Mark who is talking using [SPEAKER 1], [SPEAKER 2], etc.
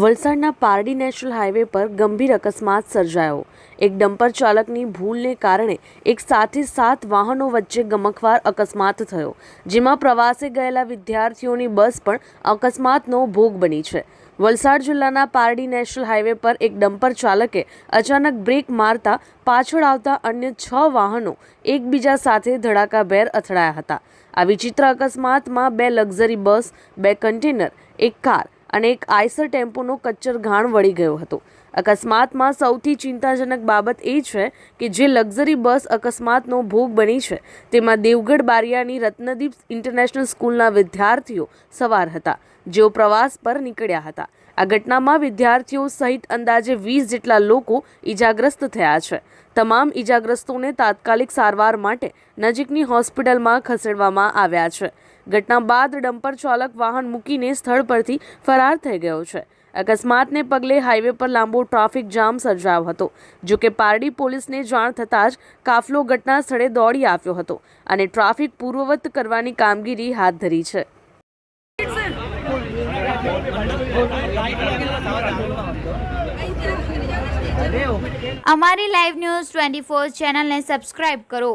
[SPEAKER 1] વલસાડના Pardi national highway પર ગંભીર અકસ્માત સર્જાયો. એક ડમ્પર ચાલકની ભૂલને કારણે એક સાથે સાત વાહનો વચ્ચે ગમખવાર અકસ્માત થયો, જેમાં પ્રવાસે ગયેલા વિદ્યાર્થીઓની બસ પણ અકસ્માતનો ભોગ બની છે. વલસાડ જિલ્લાના પારડી નેશનલ હાઈવે પર એક ડમ્પર ચાલકે અચાનક બ્રેક મારતા પાછળ આવતા અન્ય છ વાહનો એકબીજા સાથે ધડાકાભેર અથડાયા હતા. આ વિચિત્ર અકસ્માતમાં બે લક્ઝરી બસ, બે કન્ટેનર, એક કાર અને એક આઈસર ટેમ્પોનો કચ્ચર ઘાણ વળી ગયો હતો. અકસ્માતમાં સૌથી ચિંતાજનક બાબત એ છે કે જે લક્ઝરી બસ અકસ્માતનો ભોગ બની છે, તેમાં દેવગઢ બારિયાની રત્નદીપ ઇન્ટરનેશનલ સ્કૂલના વિદ્યાર્થીઓ સવાર હતા. જેઓ પ્રવાસ પર નીકળ્યા હતા. આ ઘટનામાં વિદ્યાર્થીઓ સહિત અંદાજે વીસ જેટલા લોકો ઈજાગ્રસ્ત થયા છે. તમામ ઈજાગ્રસ્તોને તાત્કાલિક સારવાર માટે નજીકની હોસ્પિટલમાં ખસેડવામાં આવ્યા છે. ઘટના બાદ ડમ્પર ચાલક વાહન મૂકીને સ્થળ પરથી ફરાર થઈ ગયો છે. અકસ્માતને પગલે હાઈવે પર લાંબો ટ્રાફિક જામ સર્જાયો હતો. જો કે પારડી પોલીસને જાણ થતાં જ કાફલો ઘટના સ્થળે દોડી આવ્યો હતો અને ટ્રાફિક પૂર્વવત કરવાની કામગીરી હાથ ધરી છે.
[SPEAKER 2] અમારી લાઈવ ન્યૂઝ ટ્વેન્ટી ફોર ચેનલને સબસ્ક્રાઇબ કરો.